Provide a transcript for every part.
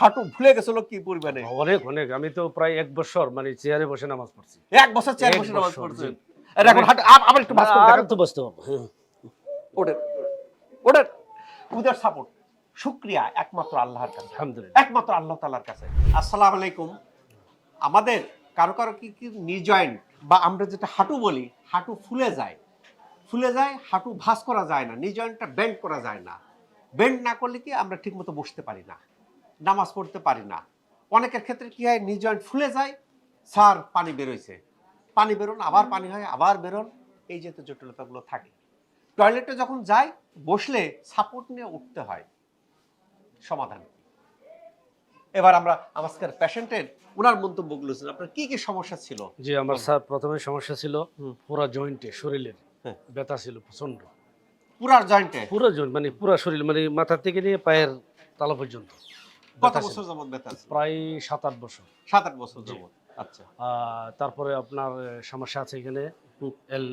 হাঁটু ভুলে গেছিল কি পরিমাণে? অনেক অনেক। আমি তো প্রায় এক বছর মানে চেয়ারে বসে নামাজ পড়ছি। এক বছর এক বছর নামাজ পড়ছেন আর এখন হাঁটু আবার একটু ভাস করে তো বসতে হ্যাঁ। ওঠেন। ওঠেন। উদার সাপোর্ট। শুক্রিয়া একমাত্র আল্লাহর কাছে। আলহামদুলিল্লাহ। একমাত্র আল্লাহ তালার কাছে। আসসালামু আলাইকুম। আমাদের কারও কারও কি কি নি জয়েন্ট বা আমরা যেটা হাঁটু বলি হাঁটু ফুলে যায়। ফুলে যায় হাঁটু ভাঁজ করা যায় না। নি জয়েন্টটা বেন্ড করা যায় না। বেন্ড না করলে কি আমরা ঠিকমতো বসতে পারি না? নামাজ পড়তে পারি না। অনেকের ক্ষেত্রে কি হয় নি জয়েন্ট ফুলে যায় স্যার পানি বেরোইছে। পানি বেরোন আবার পানি হয় আবার বেরোন এই যে তো জটিলতাগুলো থাকে। টয়লেটে যখন যাই বসলে সাপোর্ট নিয়ে উঠতে হয়। সমাধান কি? এবার আমরা আমাদের পেশেন্টের ওনার মন্তব্যগুলো শুনি। আপনার কি কি সমস্যা ছিল? জি আমার স্যার প্রথমে সমস্যা ছিল। পুরো জয়েন্টে শরীরের হ্যাঁ। ব্যথা ছিল প্রচণ্ড পুরার জয়েন্টে পুরো জয়েন্ট মানে পুরো শরীর মানে মাথা থেকে নিয়ে পায়ের তালা পর্যন্ত। কত বছর যাবত ব্যথা প্রায় সাত আট বছর। সাত আট বছর যাবত আচ্ছা। তারপরে আপনার সমস্যা আছে এখানে এল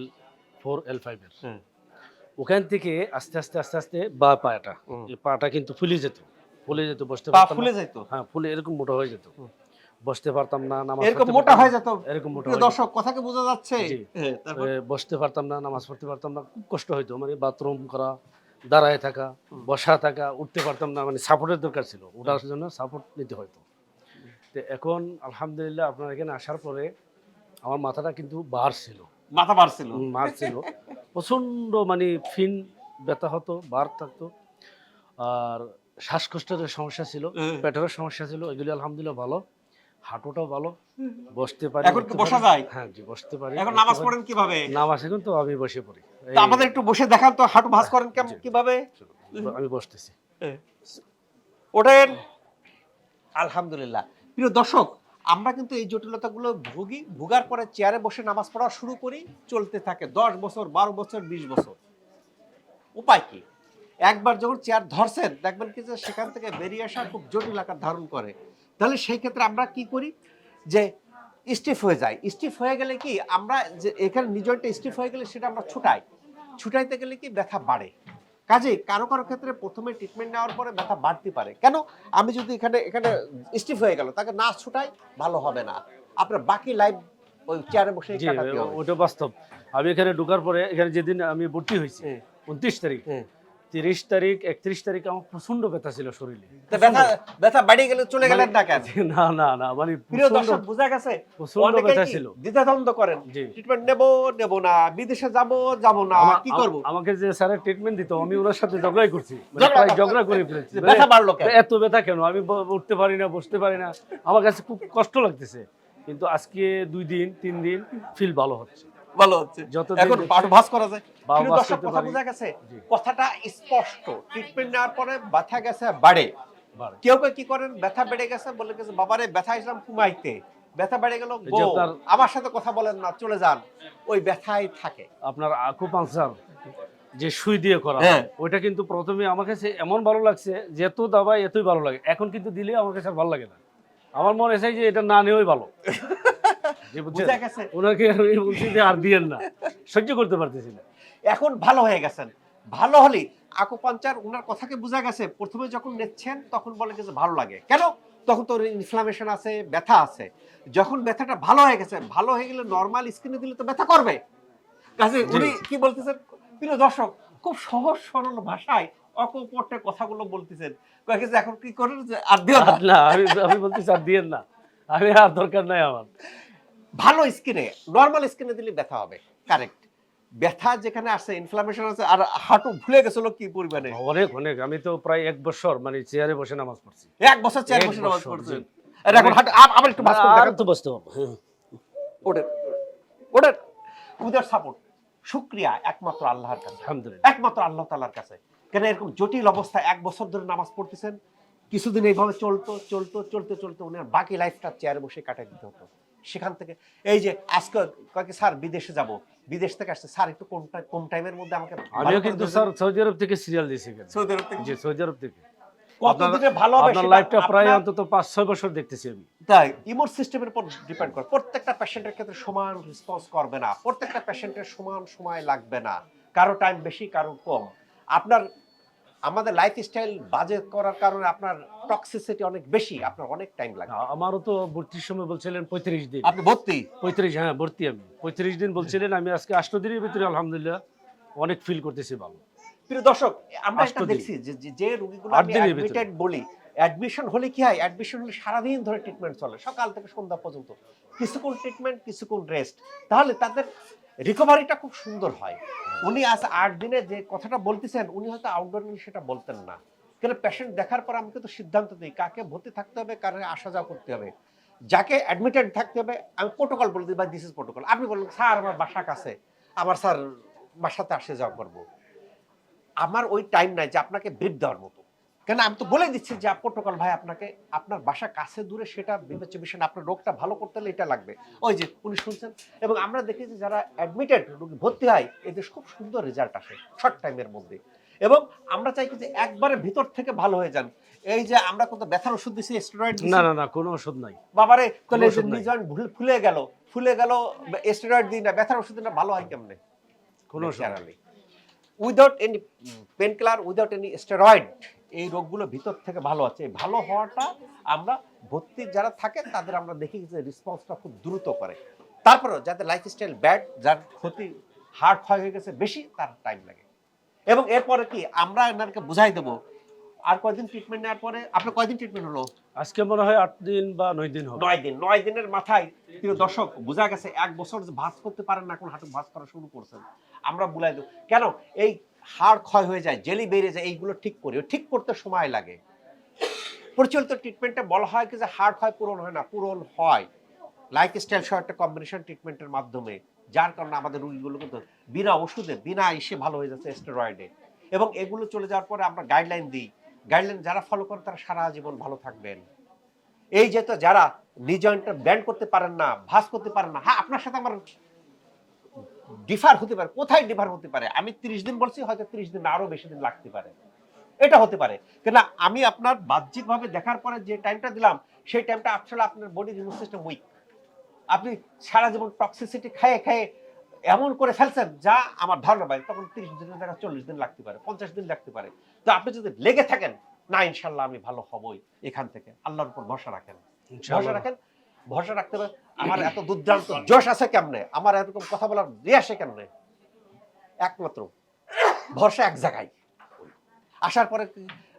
ফোর এল ফাইভের। ওখান থেকে আস্তে আস্তে আস্তে আস্তে বা পাটা এই পাটা কিন্তু ফুলে যেত। ফুলে যেত বসতে পা ফুলে না। যাইতো? হ্যাঁ ফুলে এরকম মোটা হয়ে যেত। বসতে পারতাম না নামাজ এরকম মোটা হয়ে যেত? এরকম মোটা যেত। দর্শক কথা কি বোঝা যাচ্ছে। হ্যাঁ, বসতে পারতাম না নামাজ পড়তে পারতাম না খুব কষ্ট হইতো। মানে বাথরুম করা দাঁড়ায় থাকা। বসা থাকা উঠতে পারতাম না মানে সাপোর্টের দরকার ছিল। ওঠার জন্য সাপোর্ট নিতে হতো তো এখন আলহামদুলিল্লাহ আপনার এখানে আসার পরে আমার মাথাটা কিন্তু বার ছিল। মাথা বাড়ছিল মার ছিল। প্রচণ্ড মানে ফিন ব্যথা হতো বার থাকতো। আর শ্বাসকষ্টের সমস্যা ছিল হুম। পেটেরও সমস্যা ছিল এগুলি আলহামদুলিল্লাহ ভালো। হাঁটুটাও ভালো বসতে পারি এখন কি বসা যায়? হ্যাঁ জি বসতে পারি। এখন নামাজ পড়েন কীভাবে? নামাজ এখন তো আমি বসে পড়ি। আমাদের একটু বসে দেখান তো হাঁটু ভাঁজ করেন কেমন কীভাবে? আমি বসতেছি। ওঠেন। আলহামদুলিল্লাহ। প্রিয় দর্শক আমরা কিন্তু এই জটিলতাগুলো ভুগি ভোগার পরে চেয়ারে বসে নামাজ পড়া শুরু করি চলতে থাকে দশ বছর বারো বছর বিশ বছর। উপায় কি? একবার যখন চেয়ার ধরছেন দেখবেন কি যে সেখান থেকে বেরিয়ে আসা খুব জটিল আকার ধারণ করে। তাহলে সেই ক্ষেত্রে আমরা কি করি? যে স্টিফ হয়ে যায় স্টিফ হয়ে গেলে কি? আমরা যে এখানে নিজয়টা স্টিফ হয়ে গেলে সেটা আমরা ছুটাই। ছুটাইতে গেলে কি? ব্যথা বাড়ে। কাজে কারও কারও ক্ষেত্রে প্রথমে ট্রিটমেন্ট নেওয়ার পরে ব্যথা বাড়তে পারে। কেন? আমি যদি এখানে এখানে স্টিফ হয়ে গেল তাকে না ছুটাই ভালো হবে না। আপনার বাকি লাইফ ওই চেয়ারে বসে ওটা বাস্তব। আমি এখানে ঢোকার পরে এখানে যেদিন আমি ভর্তি হয়েছি উনত্রিশ তারিখ হুম। তিরিশ তারিখ একত্রিশ তারিখ আমার প্রচণ্ড ব্যথা ছিল শরীরে। ব্যথা বাড়িয়ে গেলে চলে গেলেন না না না না মানে প্রিয় দর্শক বোঝা গেছে? প্রচণ্ড ব্যথা ছিল। দ্বিধাদ্বন্দ্ব করেন? ট্রিটমেন্ট নেব নেব না বিদেশে যাব যাব না কি করব? আমাকে যে স্যারের ট্রিটমেন্ট দিত আমি ওনার সাথে ঝগড়াই করছি। মানে ঝগড়া প্রায় ঝগড়া করে ফেলেছি। মানে ব্যথা বাড়লো কেন? এত ব্যথা কেন? আমি উঠতে পারি না বসতে পারি না। আমার কাছে খুব কষ্ট লাগতেছে। কিন্তু আজকে দুই দিন তিন দিন ফিল ভালো হচ্ছে। ভালো হচ্ছে। এখন পাটু ভাস করা যায়। ভাঁজ দর্শক কথা বোঝা গেছে কথাটা স্পষ্ট। ট্রিটমেন্ট নেওয়ার পরে ব্যথা গেছে বাড়ে। কেউ কেউ কি করেন ব্যথা বেড়ে গেছে বলে গেছে বাবারে ব্যথা ঘুমাইতে। ব্যথা বেড়ে গেল যে আমার সাথে কথা বলেন না চলে যান। ওই ব্যথাই থাকে। আপনার আকুপাংচার যে সুই দিয়ে করা হ্যাঁ। ওইটা কিন্তু প্রথমে আমার কাছে এমন ভালো লাগছে যে এত দাবাই এতই ভালো লাগে। এখন কিন্তু দিলে আমার কাছে ভালো লাগে না। আমার মনে হয় যে এটা না নেওয়াই ভালো জি, বুঝছেন? বুঝা গেছে ওনাকে আমি বলছি যে আর দিয়েন না। সহ্য করতে পারতেছি না। এখন ভালো হয়ে গেছেন। ভালো হলে আকুপাঞ্চার ওনার কথাকে বোঝা গেছে। প্রথমে যখন নিচ্ছেন তখন বলে গেছে ভালো লাগে। কেন? তখন তোর ইনফ্লামেশন আছে ব্যথা আছে। যখন ব্যথাটা ভালো হয়ে গেছে ভালো হয়ে গেলে নর্মাল স্কিনে দিলে তো ব্যথা করবে। কাজে উনি কি বলতেছেন? প্রিয় দর্শক খুব সহজ সরল ভাষায় অকপটে কথাগুলো বলতেছেন। এখন কি করেন যে আর দিও না? আমি আমি বলতেছি আর দিয়েন না। আমি আর দরকার নাই আমার। ভালো স্কিনে নর্মাল স্কিনে দিলে ব্যথা হবে। কারেক্ট ব্যথা যেখানে আছে ইনফ্লামেশন আছে আর হাঁটু ভুলে গেছিল কি পরিমাণে? অনেক অনেক। আমি তো প্রায় এক বছর মানে চেয়ারে বসে নামাজ পড়ছি। এক বছর এক বছর নামাজ পড়ছেন আর এখন হাঁটু আবার একটু ভাস করে তো বসতে হ্যাঁ। ওঠেন। ওঠেন। উদার সাপোর্ট। শুক্রিয়া একমাত্র আল্লাহর কাছে। আলহামদুলিল্লাহ। একমাত্র আল্লাহ তালার কাছে। কেন এরকম জটিল অবস্থা এক বছর ধরে নামাজ পড়তেছেন? কিছুদিন এইভাবে চলতো চলতো চলতে চলতে উনি আর বাকি লাইফটা চেয়ারে বসে কাটাই দিতে হতো। সেখান থেকে। এই যে আজকে কয়েক স্যার বিদেশে যাব? বিদেশ থেকে আসছে। স্যার একটু কোন কোন টাইমের মধ্যে আমাকে আমিও কিন্তু স্যার সৌদি আরব থেকে সিরিয়াল দিয়েছি সৌদি আরব থেকে? জি সৌদি আরব থেকে। কতদিনে ভালো হবে আপনার লাইফটা প্রায় অন্তত পাঁচ ছয় বছর দেখতেছি আমি। তাই ইমোর সিস্টেমের উপর ডিপেন্ড করে। প্রত্যেকটা পেশেন্টের ক্ষেত্রে সমান রেসপন্স করবে না। প্রত্যেকটা পেশেন্টের সমান সময় লাগবে না। কারও টাইম বেশি কারও কম। আপনার আমাদের লাইফস্টাইল বাজে করার কারণে আপনার টক্সিসিটি অনেক বেশি আপনার অনেক টাইম লাগে। আমারও তো ভর্তির সময় বলছিলেন পঁয়ত্রিশ দিন। আপনি ভর্তি? পঁয়ত্রিশ হ্যাঁ ভর্তি আমি। পঁয়ত্রিশ দিন বলছিলেন আমি আজকে আষ্ট দিনের ভিতরে আলহামদুলিল্লাহ অনেক ফিল করতেছি ভালো। প্রিয় দর্শক আমরা দিন। দেখছি যে যে- যে রোগীগুলো আমি অ্যাডমিটেড বলি অ্যাডমিশন হলে কি হয়? অ্যাডমিশন হলে সারাদিন ধরে ট্রিটমেন্ট চলে সকাল থেকে সন্ধ্যা পর্যন্ত। কিছুক্ষণ ট্রিটমেন্ট কিছুক্ষণ রেস্ট তাহলে তাদের রিকভারিটা খুব সুন্দর হয়। উনি আজ আট দিনে যে কথাটা বলতেছেন, উনি হয়তো আউটডোর নিয়ে সেটা বলতেন না। কেন পেশেন্ট দেখার পর আমি কিন্তু সিদ্ধান্ত দিই কাকে ভর্তি থাকতে হবে, কারে আসা যাওয়া করতে হবে। যাকে অ্যাডমিটেড থাকতে হবে, আমি প্রোটোকল বলে দিই বা দিস ইজ প্রোটোকল আপনি বললেন স্যার, আমার বাসা কাছে, আমার স্যার বাসাতে আসে যাওয়া করব। আমার ওই টাইম নাই যে আপনাকে ব্রিফ দেওয়ার মতো। কেন আমি তো বলে দিচ্ছি যে প্রোটোকল ভাই আপনাকে আপনার বাসা কাছে দূরে সেটা বিবেচ্য বিষয় আপনার রোগটা ভালো করতে হলে এটা লাগবে। ওই যে উনি শুনছেন। এবং আমরা দেখেছি যারা অ্যাডমিটেড রোগী ভর্তি হয় এদের খুব সুন্দর রেজাল্ট আসে শর্ট টাইমের মধ্যে। এবং আমরা চাই যে একবারে ভিতর থেকে ভালো হয়ে যান। এই যে আমরা কত ব্যথার ওষুধ দিছি স্টেরয়েড না না না কোনো ওষুধ নাই। বাবারে নাই। নিজন ফুলে গেল। ফুলে গেল স্টেরয়েড দিই না ব্যথার ওষুধ না ভালো হয় কেমনে? কোনো ওষুধ নাই। Without any pain killer without any steroid এই রোগগুলো ভিতর থেকে ভালো আছে। ভালো হওয়াটা আমরা ভর্তি যারা থাকে তাদের আমরা দেখি যে রেসপন্সটা খুব দ্রুত করে। তারপরেও যাদের লাইফস্টাইল ব্যাড যার ক্ষতি হার্ট ক্ষয় হয়ে গেছে বেশি তার টাইম লাগে। এবং এরপরে কি আমরা এনারকে বুঝাই দেবো আর কয়দিন ট্রিটমেন্ট নেওয়ার পরে আপনার কয়দিন ট্রিটমেন্ট হলো? আজকে মনে হয় আট দিন বা নয় দিন হবে। নয় দিন। নয় দিনের মাথায় প্রিয় দর্শক বোঝা গেছে এক বছর ভাঁজ করতে পারেন না এখন হাঁটু ভাঁজ করা শুরু করছেন। আমরা বুলাই দেব। কেন? এই হাড় ক্ষয় হয়ে যায়, জেলি বেড়ে যায়, এইগুলো ঠিক করি ঠিক করতে সময় লাগে। প্রচলিত ট্রিটমেন্টে বলা হয় কি যে হাড় ক্ষয় পূরণ হয় না, পূরণ হয়। লাইফ স্টাইল সহ একটা কম্বিনেশন ট্রিটমেন্টের মাধ্যমে, যার কারণে আমাদের রোগীগুলো কিন্তু বিনা ওষুধে, বিনা ইসে ভালো হয়ে যাচ্ছে স্টেরয়েডে এবং এগুলো চলে যাওয়ার পরে আমরা গাইডলাইন দিই। গাইডলাইন যারা ফলো করে তারা সারা জীবন ভালো থাকবেন। এই যে তো যারা নিজ জয়েন্টটা ব্যান্ড করতে পারেন না ভাস করতে পারেন না হ্যাঁ আপনার সাথে আমার ডিফার হতে পারে। কোথায় ডিফার হতে পারে? আমি ত্রিশ দিন বলছি হয়তো ত্রিশ দিন আরও বেশি দিন লাগতে পারে। এটা হতে পারে। কেন আমি আপনার বাহ্যিকভাবে দেখার পরে যে টাইমটা দিলাম সেই টাইমটা আসলে আপনার বডি ইমিউন সিস্টেম উইক আপনি সারা জীবন টক্সিসিটি খেয়ে খেয়ে এমন করে ফেলছেন যা আমার ধারণা পাই তখন তিরিশ দিনের জায়গায় চল্লিশ দিন লাগতে পারে পঞ্চাশ দিন লাগতে পারে। তো আপনি যদি লেগে থাকেন না ইনশাল্লাহ আমি ভালো হবই এখান থেকে। আল্লাহর উপর ভরসা রাখেন। ভরসা রাখেন ভরসা রাখতে হবে। আমার এত দুর্দান্ত জোশ আছে কেমনে? আমার এরকম কথা বলার দিয়ে আসে কেমনে? একমাত্র ভরসা এক জায়গায়। আসার পরে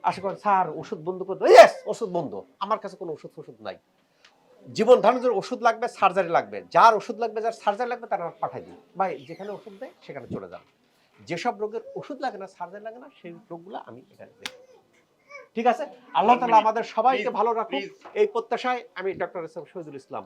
আশা করেন স্যার ওষুধ বন্ধ করে ইয়েস ওষুধ বন্ধ। আমার কাছে কোনো ওষুধ ওষুধ নাই। জীবন ধারণের ওষুধ লাগবে সার্জারি লাগবে। যার ওষুধ লাগবে যার সার্জারি লাগবে তার পাঠাই দিই ভাই যেখানে ওষুধ দেয় সেখানে চলে যান। যেসব রোগের ওষুধ লাগে না সার্জারি লাগে না সেই রোগগুলো আমি এখানে দেখি। ঠিক আছে? আল্লাহ তালা আমাদের সবাইকে ভালো রাখুন এই প্রত্যাশায় আমি doctor S M Shahidul Islam